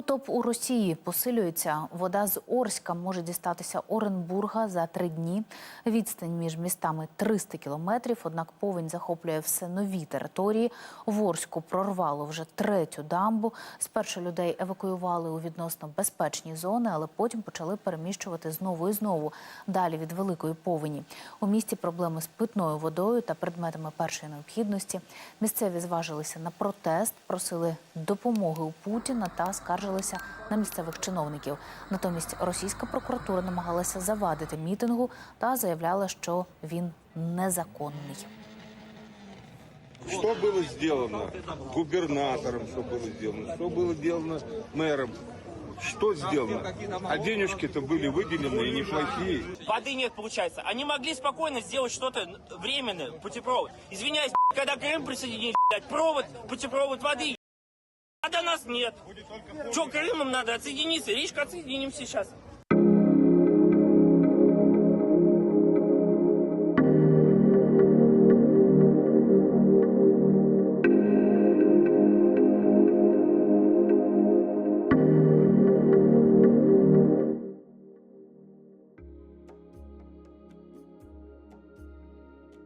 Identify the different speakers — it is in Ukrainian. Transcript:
Speaker 1: Потоп у Росії посилюється. Вода з Орська може дістатися Оренбурга за три дні. Відстань між містами 300 кілометрів. Однак повінь захоплює все нові території. В Орську прорвало вже третю дамбу. Спершу людей евакуювали у відносно безпечні зони, але потім почали переміщувати знову і знову далі від великої повені. У місті проблеми з питною водою та предметами першої необхідності. Місцеві зважилися на протест, просили допомоги у Путіна та скаржилися на місцевих чиновників. Натомість російська прокуратура намагалася завадити мітингу та заявляла, що він незаконний.
Speaker 2: Что было сделано губернатором, что было сделано, что было сделано мэром, что сделано? А денежки-то были выделены и неплохие.
Speaker 3: Воды нет, получается. Они могли спокойно сделать что-то временное, путепровод. Извиняюсь, когда Крым присоединили, блядь, провод, путепровод воды. нас нет. Что, Крымом надо отсоединиться? Речка отсоединим сейчас.